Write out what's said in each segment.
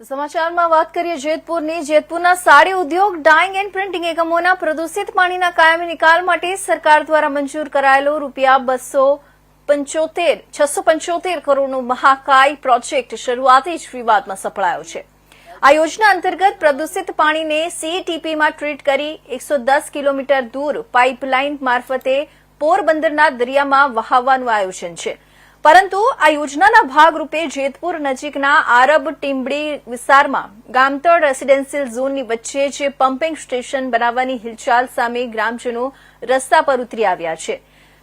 સમાચારમાં વાત કરીએ જેતપુરની. જેતપુરના સાડી ઉદ્યોગ ડાઇંગ એન્ડ પ્રિન્ટિંગ એકમોના પ્રદૂષિત પાણીના કાયમી નિકાલ માટે સરકાર દ્વારા મંજૂર કરાયેલો રૂપિયા બસો પંચોતેર, છસો પંચોતેર કરોડનો મહાકાય પ્રોજેક્ટ શરૂઆતી જ વિવાદમાં સફળાયો છે. આ યોજના અંતર્ગત પ્રદૂષિત પાણીને સીટીપીમાં ટ્રીટ કરી એકસો દસ કિલોમીટર દૂર પાઇપલાઇન મારફતે પોરબંદરના દરિયામાં વહાવવાનું આયોજન છે. પરંતુ આ યોજનાના ભાગરૂપે જેતપુર નજીકના આરબ ટીમ્બડી વિસ્તારમાં ગામતળ રેસીડેન્સીયલ ઝોનની વચ્ચે જે પમ્પિંગ સ્ટેશન બનાવવાની હિલચાલ સામે ગ્રામજનો રસ્તા પર ઉતરી આવ્યા છે.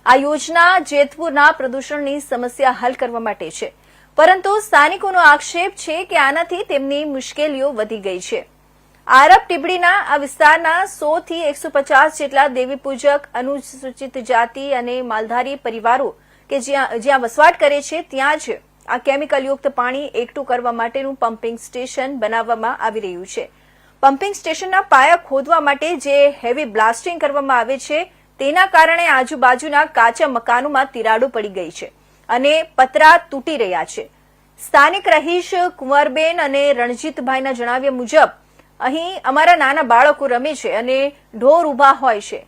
આ યોજના જેતપુરના પ્રદૂષણની સમસ્યા હલ કરવા માટે છે. પરંતુ સ્થાનિકોનો આક્ષેપ છે કે આનાથી તેમની મુશ્કેલીઓ વધી ગઈ છે. આરબ ટીબડીના આ વિસ્તારના સો થી એકસો પચાસ જેટલા દેવીપૂજક અનુસૂચિત જાતિ અને માલધારી પરિવારો કે જ્યાં જ્યાં વસવાટ કરે છે, ત્યાં જ આ કેમિકલયુક્ત પાણી એકઠું કરવા માટેનું પમ્પિંગ સ્ટેશન બનાવવામાં આવી રહ્યું છે. પમ્પિંગ સ્ટેશનના પાયા ખોદવા માટે જે હેવી બ્લાસ્ટિંગ કરવામાં આવે છે, તેના કારણે આજુબાજુના કાચા મકાનોમાં તિરાડો પડી ગઈ છે અને પતરા તૂટી રહ્યા છે. સ્થાનિક રહીશ કુંવરબેન અને રણજીતભાઈના જણાવ્યા મુજબ, અહીં અમારા નાના બાળકો રમે છે અને ઢોર ઊભા હોય છે.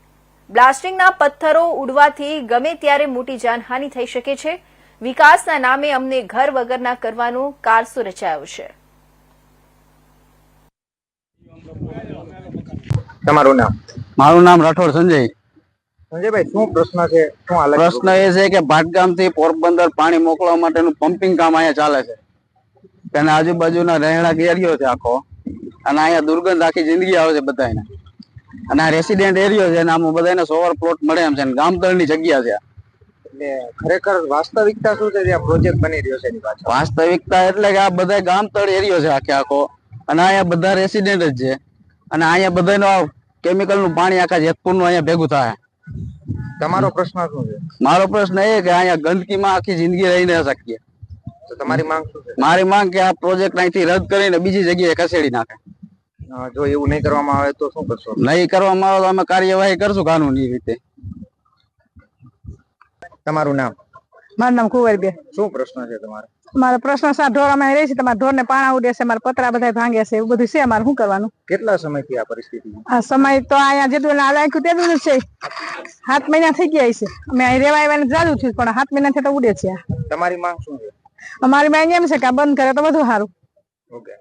બ્લાસ્ટિંગના પથ્થરો ઉડવાથી ગમે ત્યારે મોટી જાનહાનિ થઈ શકે છે. વિકાસના નામે અમને ઘર વગરના કરવાનો કારસો રચાયો છે. તમારું નામ? મારું નામ રાઠોડ સંજય. સંજયભાઈ શું પ્રશ્ન છે? શું પ્રશ્ન એ છે કે ભાટગામથી પોરબંદર પાણી મોકલવા માટેનું પમ્પિંગ કામ અહીંયા ચાલે છે. તેના આજુબાજુના રહેણાંક એરિયો છે આખો. અને અહીંયા દુર્ગંધ આખી જિંદગી આવે છે બધાને અને આ રેસિડેન્ટ એરિયો છે અને આમાં બધાને સોવર પ્લોટ મળે એમ છે અને ગામતળની જગ્યા છે. એટલે ખરેખર વાસ્તવિકતા શું છે? પ્રોજેક્ટ બની રહ્યો છે એની પાછળ? વાસ્તવિકતા એટલે કે આ બધા ગામતળ એરિયો છે આખે આખો. અને અહીંયા બધા રેસિડેન્ટ જ છે. અને અહીંયા બધાનું કેમિકલનું પાણી આખા જેતપુરનું અહીંયા ભેગું થાય. તમારો પ્રશ્ન શું છે? મારો પ્રશ્ન એ કે અહીંયા ગંદકીમાં આખી જિંદગી રહી ન શકીએ. તો તમારી માંગ શું છે? મારી માંગ કે આ પ્રોજેક્ટ અહીંથી રદ કરીને બીજી જગ્યાએ ખસેડી નાખે. જો એવું નહીં કરવામાં આવે તો શું કરશો? નહીં કરવામાં આવે તો અમે કાર્યવાહી કરશું કાનૂની રીતે. તમારું નામ? મારું નામ કુંવરબે શું પ્રશ્ન છે તમારો? મારો પ્રશ્ન સા ઢોર અમે રહી છે તમારા ઢોર ને પાણા ઉડે છે મારા પતરા બધા ભાંગે છે એવું બધું છે અમારે. શું કરવાનું? કેટલા સમયથી આ પરિસ્થિતિ આ સમય તો અહીંયા જેટલું આખ્યું તેટલું જ છે. સાત મહિના થઈ ગયા છે. અમે અહીં રેવા આવ્યા જાજુ થયું પણ સાત મહિના તો ઉડે છે તમારી માંગ શું છે? અમારી માંગ એમ છે કે આ બંધ કરે તો બધું સારું. ઓકે.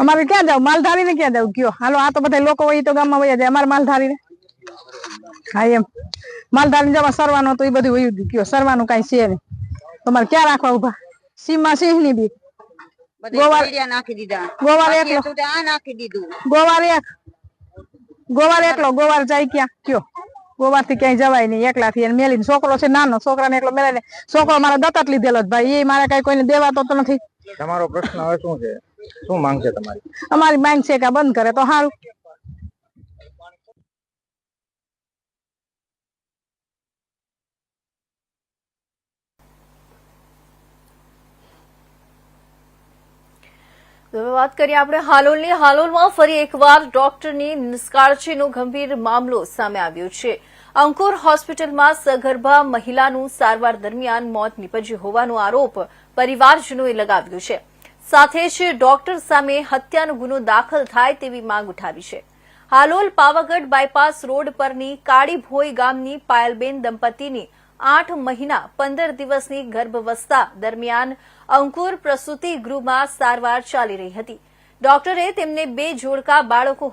અમારે ક્યાં જાવ માલધારી ને ક્યાં જાવ કયો. હાલો આ તો બધા લોકો હોય તો ગામમાં વયા જાય અમારે માલધારી ને હા એમ. માલધારી જવા સરવાનું તો એ બધું વયું ગયું કયો સરવાનું કઈ છે નહીં. તમારે ક્યાં રાખવા ઊભા સીમમાં સિંહની બી ગોવાર નાખી દીધા. ગોવાર એકલો. નાખી દીધું. ગોવાર એક. ગોવાર એકલો. ગોવાર જાય ક્યાં? કયો. ગોવારથી ક્યાંય જવાય નહીં. એકલા થી મેલીને. છોકરો છે નાનો. છોકરાને એકલો મેળે છોકરો મારા દત્તક લીધેલો જ ભાઈ. એ મારે કઈ કોઈને દેવાતો તો નથી. તમારો પ્રશ્ન હવે શું છે? શું માંગ છે તમારી? અમારી માંગ છે કે બંધ કરે તો સારું હવે વાત કરીએ આપણે હાલોલની. હાલોલમાં ફરી એકવાર ડોક્ટરની નિષ્કાળજીનો ગંભીર મામલો સામે આવ્યો છે. અંકુર હોસ્પિટલમાં સગર્ભા મહિલાનું સારવાર દરમિયાન મોત નીપજ્યું હોવાનો આરોપ પરિવારજનોએ લગાવ્યો છે. સાથે જ ડોક્ટર સામે હત્યાનો ગુનો દાખલ થાય તેવી માંગ ઉઠાવી છે. હાલોલ પાવાગઢ બાયપાસ રોડ પરની કાળીભોઈ ગામની પાયલબેન દંપતીની આઠ મહિના પંદર દિવસની ગર્ભવસ્થા દરમિયાન અંકુર પ્રસૂતિ ગૃહમાં સારવાર ચાલી રહી હતી. ડોક્ટરે તેમને બે જોડકા બાળકો